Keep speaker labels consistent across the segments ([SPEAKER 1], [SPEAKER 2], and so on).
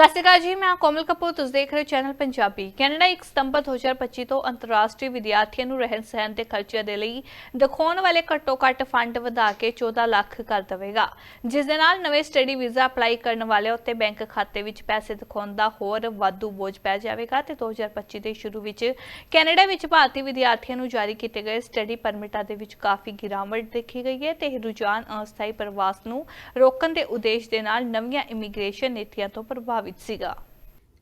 [SPEAKER 1] ਸਤਿ ਸ਼੍ਰੀ ਅਕਾਲ ਜੀ, ਮੈਂ ਕੋਮਲ ਕਪੂਰ, ਤੁਸੀਂ ਦੇਖ ਰਹੇ ਹੋ ਚੈਨਲ ਪੰਜਾਬੀ। ਕੈਨੇਡਾ 1 ਸਤੰਬਰ 2025 ਤੋਂ ਅੰਤਰਰਾਸ਼ਟਰੀ ਵਿਦਿਆਰਥੀਆਂ ਨੂੰ ਰਹਿਣ ਸਹਿਣ ਦੇ ਖਰਚਿਆਂ ਦੇ ਲਈ ਦਿਖਾਉਣ ਵਾਲੇ ਘੱਟੋ ਘੱਟ ਫੰਡ ਵਧਾ ਕੇ 14 ਲੱਖ ਕਰ ਦੇਵੇਗਾ। ਜਿਸ ਦੇ ਨਾਲ ਨਵੇਂ ਸਟੱਡੀ ਵੀਜ਼ਾ ਅਪਲਾਈ ਕਰਨ ਵਾਲਿਆਂ ਉੱਤੇ ਬੈਂਕ ਖਾਤੇ ਵਿੱਚ ਪੈਸੇ ਦਿਖਾਉਣ ਦਾ ਹੋਰ ਵਾਧੂ ਬੋਝ ਪੈ ਜਾਵੇਗਾ ਤੇ 2025 ਦੇ ਸ਼ੁਰੂ ਵਿੱਚ ਕੈਨੇਡਾ ਵਿੱਚ ਭਾਰਤੀ ਵਿਦਿਆਰਥੀਆਂ ਨੂੰ ਜਾਰੀ ਕੀਤੇ ਗਏ ਸਟੱਡੀ ਪਰਮਿਟਾਂ ਦੇ ਵਿੱਚ ਕਾਫੀ ਗਿਰਾਵਟ ਦੇਖੀ ਗਈ ਹੈ ਤੇ ਇਹ ਰੁਝਾਨ ਅਸਥਾਈ ਪ੍ਰਵਾਸ ਨੂੰ ਰੋਕਣ ਦੇ ਉਦੇਸ਼ ਦੇ ਨਾਲ ਨਵੀਆਂ ਇਮੀਗ੍ਰੇਸ਼ਨ ਨੀਤੀਆਂ ਤੋਂ ਪ੍ਰਭਾਵਿਤ 第七个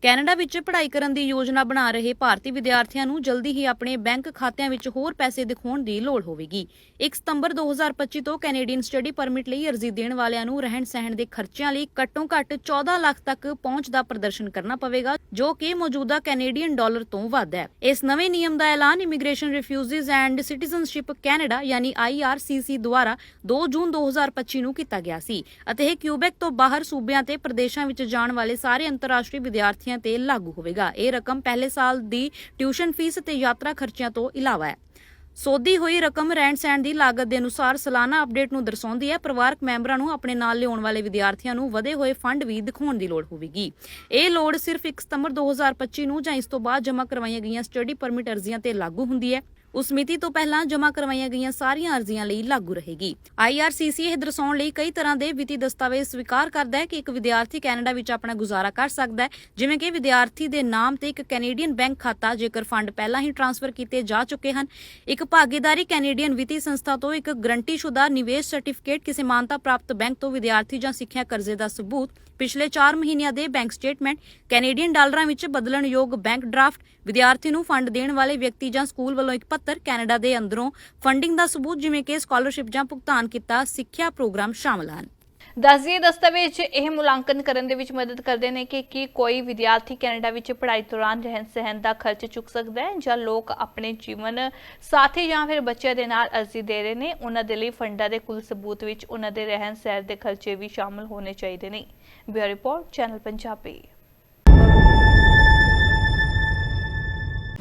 [SPEAKER 2] ਕੈਨੇਡਾ ਵਿੱਚ ਪੜ੍ਹਾਈ ਕਰਨ ਦੀ ਯੋਜਨਾ ਬਣਾ ਰਹੇ ਭਾਰਤੀ ਵਿਦਿਆਰਥੀਆਂ ਨੂੰ ਜਲਦੀ ਹੀ ਆਪਣੇ ਬੈਂਕ ਖਾਤਿਆਂ ਵਿੱਚ ਹੋਰ ਪੈਸੇ ਦਿਖਾਉਣ ਦੀ ਲੋੜ ਹੋਵੇਗੀ। 1 ਸਤੰਬਰ 2025 ਤੋਂ ਕੈਨੇਡੀਅਨ ਸਟੱਡੀ ਪਰਮਿਟ ਲਈ ਅਰਜ਼ੀ ਦੇਣ ਵਾਲਿਆਂ ਨੂੰ ਰਹਿਣ ਸਹਿਣ ਦੇ ਖਰਚਿਆਂ ਲਈ ਘੱਟੋ-ਘੱਟ 14 ਲੱਖ ਤੱਕ ਪਹੁੰਚ ਦਾ ਪ੍ਰਦਰਸ਼ਨ ਕਰਨਾ ਪਵੇਗਾ, ਜੋ ਕਿ ਮੌਜੂਦਾ ਕੈਨੇਡੀਅਨ ਡਾਲਰ ਤੋਂ ਵੱਧ ਹੈ। ਇਸ ਨਵੇਂ ਨਿਯਮ ਦਾ ਐਲਾਨ immigration refugees and citizenship Canada ਯਾਨੀ IRCC ਦੁਆਰਾ 2 ਜੂਨ 2025 ਨੂੰ ਕੀਤਾ ਗਿਆ ਸੀ ਅਤੇ ਇਹ ਕਿਊਬੈਕ ਤੋਂ ਬਾਹਰ ਸੂਬਿਆਂ ਤੇ ਪ੍ਰਦੇਸ਼ਾਂ ਵਿੱਚ ਜਾਣ ਵਾਲੇ ਸਾਰੇ ਅੰਤਰਰਾਸ਼ਟਰੀ ਵਿਦਿਆਰਥੀ ਵਿਦਿਆਰਥੀਆਂ ਤੇ ਲਾਗੂ ਹੋਵੇਗਾ। ਇਹ ਰਕਮ ਪਹਿਲੇ ਸਾਲ ਦੀ ਟਿਊਸ਼ਨ ਫੀਸ ਤੇ ਯਾਤਰਾ ਖਰਚਿਆਂ ਤੋਂ ਇਲਾਵਾ ਹੈ। ਸੋਧੀ ਹੋਈ ਰਕਮ ਰਹਿਣ ਸਹਿਣ ਦੀ ਲਾਗਤ ਦੇ ਅਨੁਸਾਰ ਸਾਲਾਨਾ ਅਪਡੇਟ ਨੂੰ ਦਰਸਾਉਂਦੀ ਹੈ। ਪਰਿਵਾਰਕ ਮੈਂਬਰਾਂ ਨੂੰ ਆਪਣੇ ਨਾਲ ਲਿਆਉਣ ਵਾਲੇ ਵਿਦਿਆਰਥੀਆਂ ਨੂੰ ਵਧੇ ਹੋਏ ਫੰਡ ਵੀ ਦਿਖਾਉਣ ਦੀ ਲੋੜ ਹੋਵੇਗੀ। ਇਹ ਲੋੜ ਸਿਰਫ 1 ਸਤੰਬਰ 2025 ਨੂੰ ਜਾਂ ਇਸ ਤੋਂ ਬਾਅਦ ਜਮ੍ਹਾਂ ਕਰਵਾਈਆਂ ਗਈਆਂ ਸਟੱਡੀ ਪਰਮਿਟ ਅਰਜ਼ੀਆਂ ਤੇ ਲਾਗੂ ਹੁੰਦੀ ਹੈ। ਉਸ ਮਿਤੀ ਤੋਂ ਪਹਿਲਾਂ ਜਮ੍ਹਾਂ ਕਰਵਾਈਆਂ ਗਈਆਂ ਸਾਰੀਆਂ ਅਰਜ਼ੀਆਂ ਲਈ ਲਾਗੂ ਰਹੇਗੀ। IRCC ਇਹ ਦਰਸਾਉਣ ਲਈ ਕਈ ਤਰ੍ਹਾਂ ਦੇ ਵਿੱਤੀ ਦਸਤਾਵੇਜ਼ ਸਵੀਕਾਰ ਕਰਦਾ ਹੈ ਕਿ ਇੱਕ ਵਿਦਿਆਰਥੀ ਕੈਨੇਡਾ ਵਿੱਚ ਆਪਣਾ ਗੁਜ਼ਾਰਾ ਕਰ ਸਕਦਾ ਹੈ। ਜਿਵੇਂ ਕਿ ਵਿਦਿਆਰਥੀ ਦੇ ਨਾਮ ਤੇ ਇੱਕ ਕੈਨੇਡੀਅਨ ਬੈਂਕ ਖਾਤਾ, ਜੇਕਰ ਫੰਡ ਪਹਿਲਾਂ ਹੀ ਟ੍ਰਾਂਸਫਰ ਕੀਤੇ ਜਾ ਚੁੱਕੇ ਹਨ। ਇੱਕ ਭਾਗੀਦਾਰੀ ਕੈਨੇਡੀਅਨ ਵਿੱਤੀ ਸੰਸਥਾ ਤੋਂ ਇੱਕ ਗਰੰਟੀਸ਼ੁਦਾ ਨਿਵੇਸ਼ ਸਰਟੀਫਿਕੇਟ ਕਿਸੇ ਮਾਨਤਾ ਪ੍ਰਾਪਤ ਬੈਂਕ ਤੋਂ ਵਿਦਿਆਰਥੀ ਜਾਂ ਸਿੱਖਿਆ ਕਰਜ਼ੇ ਦਾ ਸਬੂਤ ਪਿਛਲੇ 4 ਮਹੀਨਿਆਂ ਦੇ ਬੈਂਕ ਸਟੇਟਮੈਂਟ, ਕੈਨੇਡੀਅਨ ਡਾਲਰਾਂ ਵਿੱਚ ਬਦਲਣਯੋਗ ਬੈਂਕ ਡਰਾਫਟ, ਵਿਦਿਆਰਥੀ ਨੂੰ ਫੰਡ ਦੇਣ ਵਾਲੇ ਵਿਅਕਤੀ ਜਾਂ ਸਕੂਲ ਵੱਲੋਂ ਇੱਕ ਪੱਤਰ ਕੈਨੇਡਾ ਦੇ ਅੰਦਰੋਂ ਫੰਡਿੰਗ ਦਾ ਸਬੂਤ, ਜਿਵੇਂ ਕਿ ਸਕਾਲਰਸ਼ਿਪ ਜਾਂ ਭੁਗਤਾਨ ਕੀਤਾ, ਸਿੱਖਿਆ ਪ੍ਰੋਗਰਾਮ ਸ਼ਾਮਲ ਹਨ।
[SPEAKER 1] ਦੱਸਦੀਏ ਦਸਤਾਵੇਜ਼ ਇਹ ਮੁਲਾਂਕਣ ਕਰਨ ਦੇ ਵਿੱਚ ਮਦਦ ਕਰਦੇ ਨੇ ਕਿ ਕੀ ਕੋਈ ਵਿਦਿਆਰਥੀ ਕੈਨੇਡਾ ਵਿੱਚ ਪੜ੍ਹਾਈ ਦੌਰਾਨ ਰਹਿਣ ਸਹਿਣ ਦਾ ਖਰਚ ਚੁੱਕ ਸਕਦਾ ਹੈ ਜਾਂ ਲੋਕ ਆਪਣੇ ਜੀਵਨ ਸਾਥੀ ਜਾਂ ਫਿਰ ਬੱਚਿਆਂ ਦੇ ਨਾਲ ਅਰਜ਼ੀ ਦੇ ਰਹੇ ਨੇ। ਉਹਨਾਂ ਦੇ ਲਈ ਫੰਡਾਂ ਦੇ ਕੁੱਲ ਸਬੂਤ ਵਿੱਚ ਉਹਨਾਂ ਦੇ ਰਹਿਣ ਸਹਿਣ ਦੇ ਖਰਚੇ ਵੀ ਸ਼ਾਮਲ ਹੋਣੇ ਚਾਹੀਦੇ ਨੇ। Bureau report, channel Punjabi.